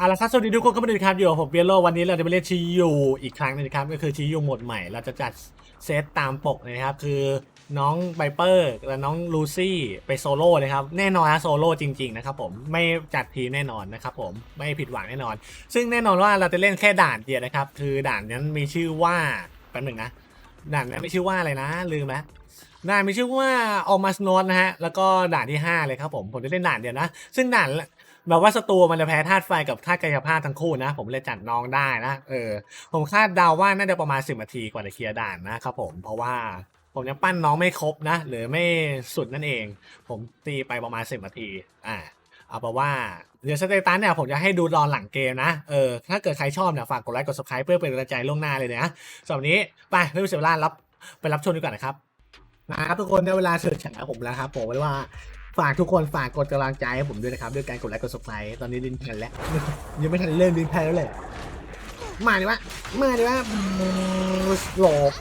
เอาละครับสวัสดีทุกคนก็มาดูครับอยู่กับผมเบียโรวันนี้เราจะไปเล่นชียูอีกครั้งนึงนะครับก็คือชียูหมดใหม่เราจะจัดเซตตามปกนะครับคือน้องไบเปอร์และน้องลูซี่ไปโซโล่นะครับแน่นอนนะโซโล่จริงๆนะครับผมไม่จัดทีมแน่นอนนะครับผมไม่ผิดหวังแน่นอน ซึ่งแน่นอนว่าเราจะเล่นแค่ด่านเดียวนะครับคือด่านนั้นมีชื่อว่าแป๊บหนึ่งนะด่านนั้นมีชื่อว่าอะไรนะลืมแล้ว ด่านมีชื่อว่าออมัสโนนะฮะ แล้วก็ด่านที่ห้าเลยครับผม ผมจะเล่นด่านเดียวนะ ซึ่งด่านแบบว่าศัตรูมันจะแพ้ธาตุไฟกับธาตุกายภาพทั้งคู่นะ ผมเลยจัดน้องได้นะ เออ ผมคาดเดาว่าน่าจะประมาณสิบนาทีกว่าจะเคลียร์ด่านนะครับผม เพราะว่าผมยังปั้นน้องไม่ครบนะ หรือไม่สุดนั่นเอง ผมตีไปประมาณสิบนาที อ่า เอาเป็นว่าเดี๋ยวสเตตัสเนี่ยผมจะให้ดูตอนหลังเกมนะ เออ ถ้าเกิดใครชอบเนี่ยฝากกดไลค์กด subscribe เพื่อเป็นกำลังใจล่วงหน้าเลยนะสำหรับนนี้ไปไม่เสียเวลารับไปรับชมดีกว่านะครับ นะครับทุกคนได้เวลาเฉิดฉายผมแล้วครับผมไว้ว่าฝากทุกคนฝากกดกำลังใจให้ผมด้วยนะครับด้วยการกดไลค์กด subscribe ตอนนี้ลิ้นแผ่นแล้วยังไม่ทันเริ่มลิ้นแผ่นแล้วเลยมาดิวะมาดิวะหลบ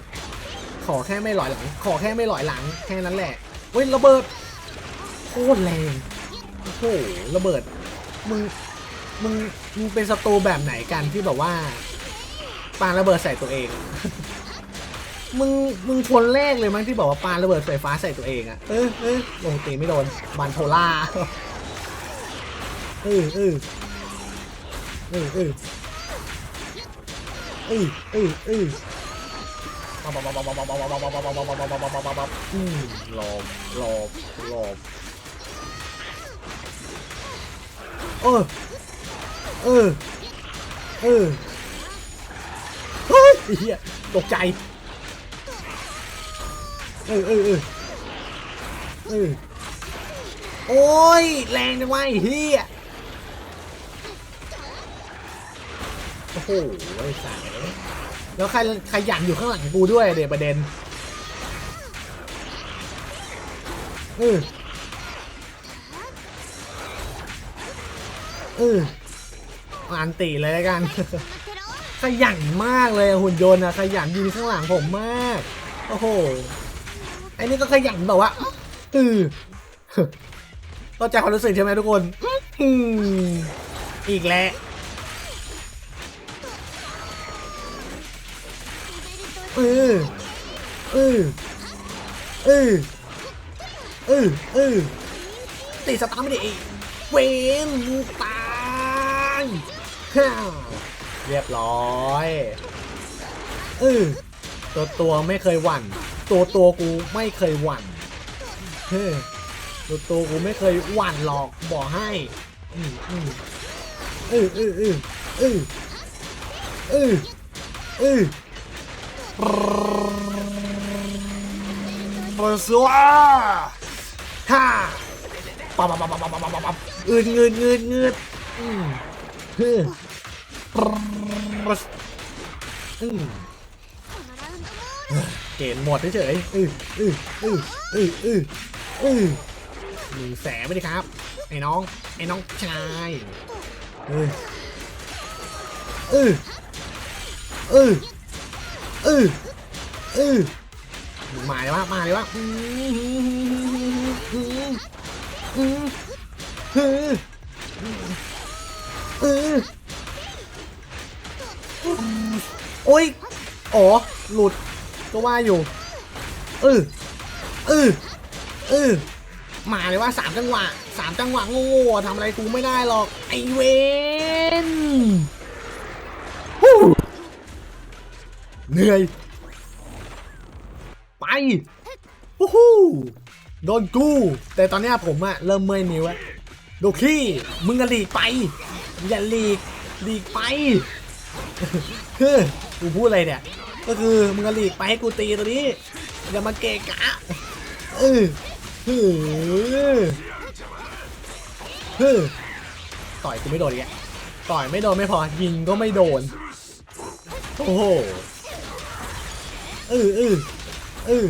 ขอแค่ไม่หลอยหลัง ขอแค่ไม่หลอยหลังแค่นั้นแหละเว้ยระเบิดโคตรแรงโอ้โหระเบิดมึงมึงมึงเป็นศัตรูแบบไหนกันที่แบบว่าปาระเบิดใส่ตัวเอง มึง มึงคนแรกเลยมั้งที่บอกว่าปาระเบิดไฟฟ้าใส่ตัวเองอะเออเออลงตีไม่โดนบันโพล่าเออเออเออเออเออเออเอออืมหลบหลบหลบเออ เออ เออ เฮ้ยไอ้เหี้ยตกใจ เออเออเออเออโอ้ย แรงจังวะเฮียโอ้โหไอ้สายแล้วใครใครหยันอยู่ข้างหลังกูด้วยเดี๋ยวประเด็นเออเอออันตีเลยแล้วกัน ขยันมากเลยหุ่นยนต์อะขยันยืนข้างหลังผมมาก โอ้โห อ้นี่ก็ขยันแบบว่าอือเข้าใจความรู้สึกใช่ไหมทุกคนอืมอีกแล้วเออเออเออเออเออตีสตาร์ไม่ได้อีกเวนตายเรียบร้อยเออตัวตัวไม่เคยหวั่น ตัวตัวกูไม่เคยหวั่นเฮ้ยตัวตัวกูไม่เคยหวั่นหรอกบอกให้อืมอืมเออเออเออเออเออเออปะสัวฮ่าปั๊บปั๊บปั๊บปั๊บปั๊บปั๊บปั๊บอืดเงินเงินเงินอืมเฮ้ยอืม เกณฑ์หมดเฉยๆอืออืออืออืออืออือหนึ่งแสนไปดิครับ ไอ้น้อง ไอ้น้องชายเออเออเออเออเอมาเลยวะมาเลยวะอืมอืมอืมอืมอืมโอ้ย อ๋อ หลุด ก็ว่าอยู่เออเออเออมาเลยว่าสามจังหวะสามจังหวะโง่ๆทำอะไรกูไม่ได้หรอก ไอเวนฮู้เหนื่อย ไปวู้ฮู้โดนกู แต่ตอนนี้ผมอะเริ่มเมื่อยนิ้วแล้วโดขี้มึงอะหลีกไป อย่าหลีกหลีกไปเฮ้ยกูพูดอะไรเนี่ย ก็คือมึงหลีกไปให้กูตีตัวนี้อย่ามาเกะกะเออเฮ้ยเฮ้ยต่อยกูไม่โดนอีกต่อยไม่โดนไม่พอยิงก็ไม่โดนโอ้โหเออเออเออ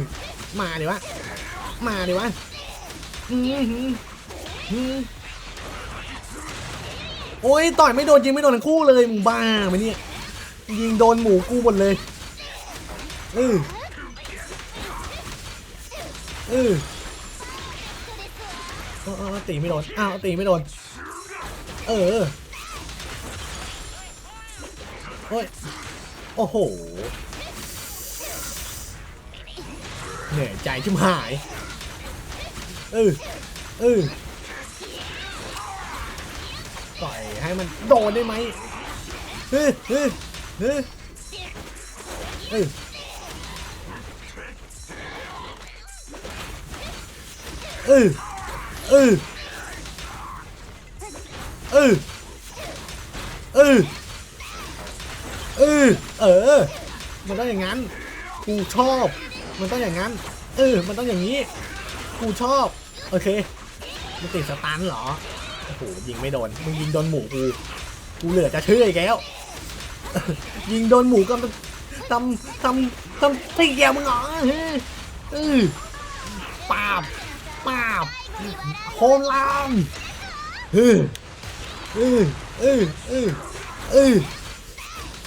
มาดิวะมาดิวะอืมหืมหืมโอ้ยต่อยไม่โดนยิงไม่โดนทั้งคู่เลยมึงบ้าไหมเนี่ยยิงโดนหมูกูหมดเลย เออเออเออเออตีไม่โดน อ้าวตีไม่โดน เออโอ้ย โอ้โห เหนื่อยใจชิมหาย เออเออต่อยให้มันโดนได้ไหมเฮ้ยเฮ้ยเฮ้ยเฮ้ย เออเออเออเออเออเออ มันต้องอย่างนั้นกูชอบ มันต้องอย่างนั้น เออ มันต้องอย่างนี้กูชอบ โอเคมันติดสตันเหรอ โอ้โห ยิงไม่โดน มึงยิงโดนหมูกู กูเหลือจะเชื่ออีกแล้ว ยิงโดนหมูก็ทำทำทำตีเกียวมึงเหรอเออเออปาบ ปาบโฮลามเออเออเออเออเออ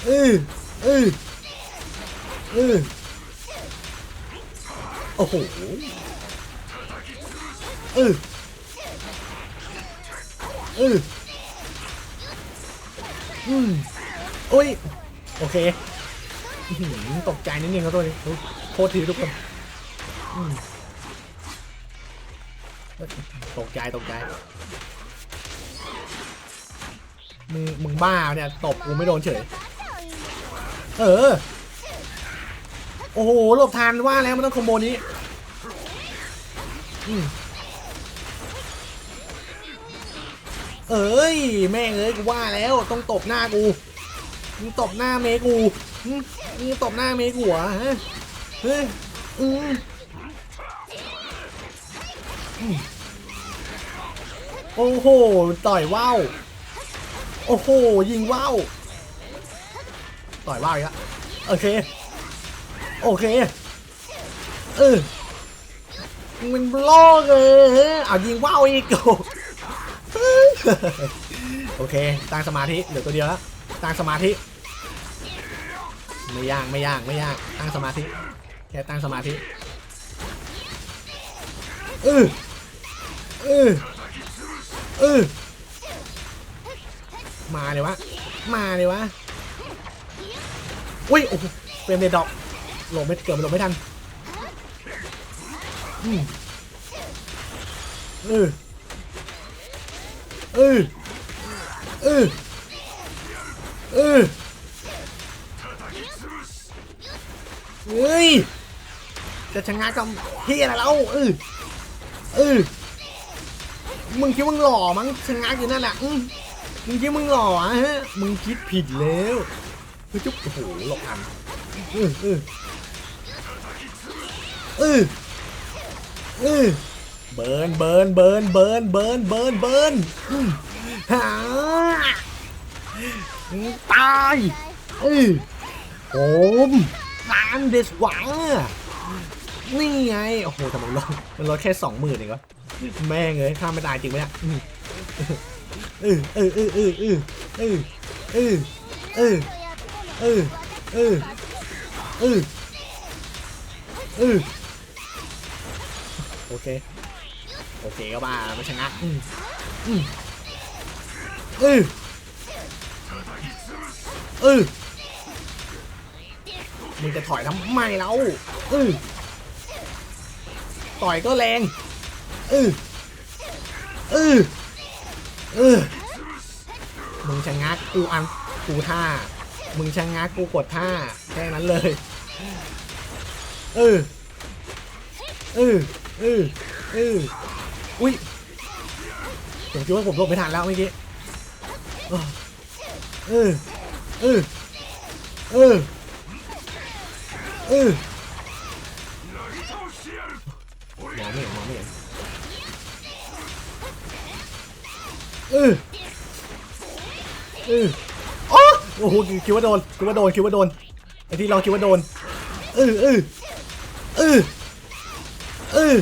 เออเออเออโอ้โหเออเอออืมโอ้ย โอเคอื้อหือตกใจนิดนึงครับตัวนี้โอ้ยโทษทีทุกคนอืม ตกใจตกใจ มึงมึงบ้าเนี่ยตบกูไม่โดนเฉย เออ โอ้โหหลบทันว่าแล้วมันต้องคอมโบนี้เอ้ย แม่งเอ้ยกูว่าแล้วต้องตบหน้ากูมึงตบหน้าเมกูมึงตบหน้าเมกูเหรอฮะเฮ้ยอืม โอ้โห ต่อยว่าว โอ้โห ยิงว่าว ต่อยว่าวอีกแล้วโอเค โอเค เออมันบล็อกเลยเอายิงว่าวอีกโอ้โอเค ตั้งสมาธิเหลือตัวเดียวแล้ว ตั้งสมาธิ ไม่ยาก ไม่ยาก ไม่ยาก ตั้งสมาธิ แค่ตั้งสมาธิเออเออ เออมาเลยวะ มาเลยวะ อุ้ย โอ้โหเฟรมเดดดอกหลบไม่เกือบหลบไม่ทันอืมเออเออเออเออเฮ้ย จะชะงักกับเฮียอะไรแล้วเออเออ มึงคิดมึงหล่อมั้งชะงักอยู่นั่นแหละมึงคิดมึงหล่อฮะ มึงคิดผิดแล้วเฮ้ยจุ๊บโอ้โหหลบทันเออเออเออเออเบิร์นเบิร์นเบิร์นเบิร์นเบิร์นเบิร์นเบิร์นอืมหาตายเออโอมร้านเดสหวังนี่ไง โอ้โหทำไมลดมันลดแค่สองหมื่นเองวะ แม่งเลยข้ามไม่ตายจริงไหมเนี่ยอืมเออเออเออเออเออเออเออเออเออเออเออเออโอเคโอเคก็บ้าไม่ชนะอืมอืมเออเออมึงจะถอยทำไมแล้วเออต่อยก็แรง เออเออเออมึงชะงักกูอันกูท่า มึงชะงักกูกดท่าแค่นั้นเลยเออเออเออเอออุ้ยผมคิดว่าผมหลบไม่ทันแล้วเมื่อกี้เออเออเออเออ เออเอออ๋อโอ้โหคิดว่าโดนคิดว่าโดนคิดว่าโดนไอที่ลองคิดว่าโดนเออเออเออเออ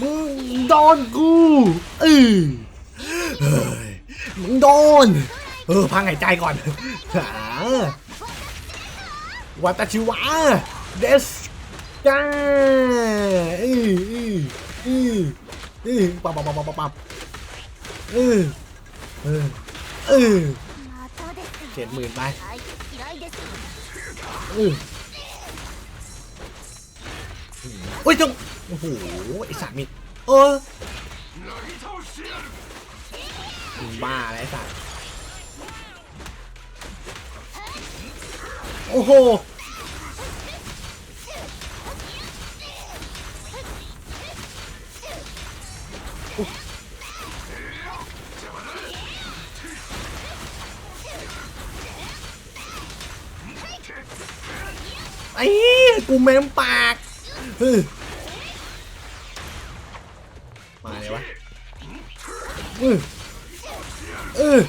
มึงโดนกูเออเฮ้ยมึงโดนเออพังหายใจก่อนหาวัตชิวะเดสกาออเออเออเออปับปับปับปับปับเออ เจ็ดหมื่นไปออโอ้ยจงโอ้โหไอสัตว์มีเออบ้าอะไรสัตว์โอ้โห ไอ้กูเมมปากมาเลยวะเออเออ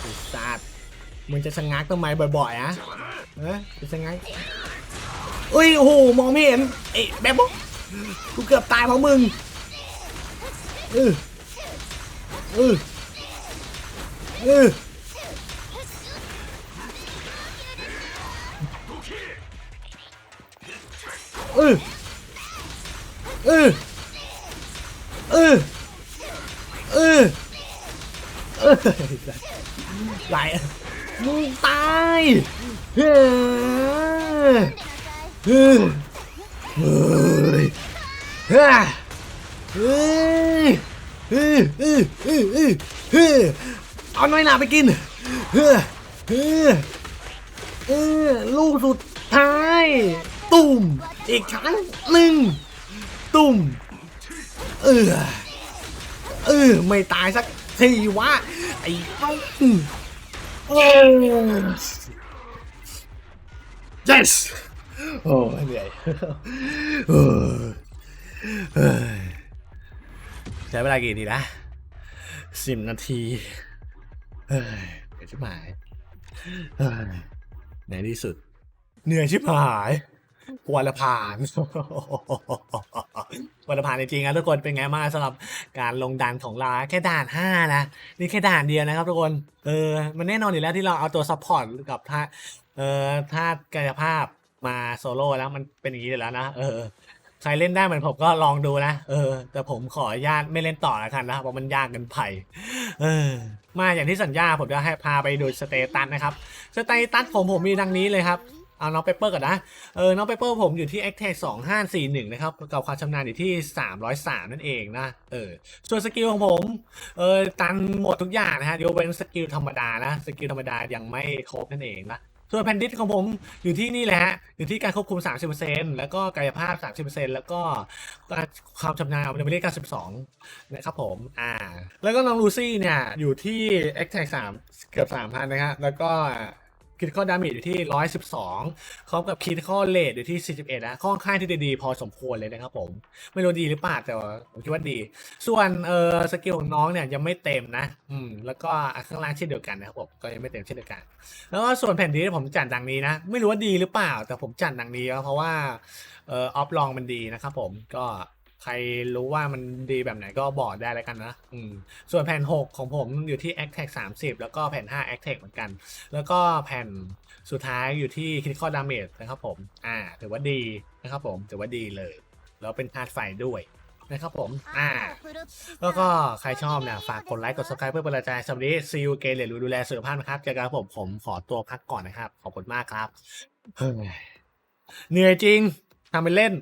ไอ้สัตว์มึงจะชะงักทำไมบ่อยๆอะเออจะชะงักเอ้ยโอ้โหมองไม่เห็นไอ้แบบบอกกูเกือบตายเพราะมึงเออเออเออ เออเออเออเออเออไหลมึงตายเฮ้ยเฮ้ยเฮ้ยเฮ้ยเฮ้ยเฮ้ยเฮ้ยเอาน้อยหนาไปกินเฮ้ยเฮ้ยเฮ้ยลูกสุดท้าย ตุ่มอีกครั้งหนึ่งตุ่มเออเออไม่ตายสักทีวะไอ้ต้งเออ yes โอ้ยเหนื่อยเออเฮ้ยใช้เวลากี่นาทีนะสิบนาทีเฮ้ยเหนื่อยชิบหายเฮ้ยในที่สุด เหนื่อยชิบหาย วันละผ่านวันละผ่านจริงๆนะทุกคนเป็นไงบ้างสำหรับการลงดันของเราแค่ด่านห้านะนี่แค่ด่านเดียวนะครับทุกคนเออมันแน่นอนอยู่แล้วที่เราเอาตัวซัพพอร์ตกับท่าเออท่ากายภาพมาโซโล่แล้วมันเป็นอย่างนี้อยู่แล้วนะเออใครเล่นได้เหมือนผมก็ลองดูนะเออ แต่ผมขออนุญาตไม่เล่นต่อแล้วกันนะเพราะมันยากเกินไปเออ มาอย่างที่สัญญาผมจะให้พาไปดูสเตตัสนะครับสเตตัสผมผมมีดังนี้เลยครับ เอาน้องเปเปอร์ก่อนนะเออน้องเปเปอร์ผมอยู่ที่ a c t a g 2541นะครับกับความชำนาญอยู่ที่303นั่นเองนะเออส่วนสกิลของผมเออตันหมดทุกอย่างนะฮะยกเว้นสกิลธรรมดานะสกิลธรรมดายังไม่ครบนั่นเองนะส่วนแผ่นดิสของผมอยู่ที่นี่แหละฮะอยู่ที่การควบคุม 30%แล้วก็กายภาพ 30%แล้วก็ความชำนาญเอาไปเรียก92 นะครับผม อ่า แล้วก็น้องลูซี่เนี่ย อยู่ที่ a c t a 3เกือบ 3,000 นะฮะแล้วก็ คิดข้อดาเมจอยู่ที่ 112พร้อมกับคิดข้อเลทอยู่ที่ 41 นะค่อนข้างที่จะดีพอสมควรเลยนะครับผม ไม่รู้ดีหรือเปล่าแต่ผมคิดว่าดี ส่วนเออสกิลของน้องเนี่ยยังไม่เต็มนะ อืมแล้วก็ข้างล่างเช่นเดียวกันนะครับผมก็ยังไม่เต็มเช่นเดียวกัน แล้วก็ส่วนแผ่นดินผมจัดดังนี้นะ ไม่รู้ว่าดีหรือเปล่า แต่ผมจัดดังนี้เพราะว่าเออออฟลองมันดีนะครับผมก็ ใครรู้ว่ามันดีแบบไหนก็บอกได้แล้วกันนะอืมส่วนแผ่น 6 ของผมอยู่ที่ a c t a g 30 แล้วก็แผ่น 5 a c t a g เหมือนกัน แล้วก็แผ่นสุดท้ายอยู่ที่ critical damage นะครับผม อ่า ถือว่าดีนะครับผม ถือว่าดีเลย แล้วเป็นธาตุไฟด้วยนะครับผม อ่า แล้วก็ใครชอบเนี่ยฝากกดไลค์ กด subscribe เพื่เป็นกำลังใจสำหรับนี้ซีอูเกเรหรือดูแลสุขภาพนะครับเจอกันครับผมผมขอตัวพักก่อนนะครับ ขอบคุณมากครับเฮ้ยเหนื่อยจริงทำเป็นเล่น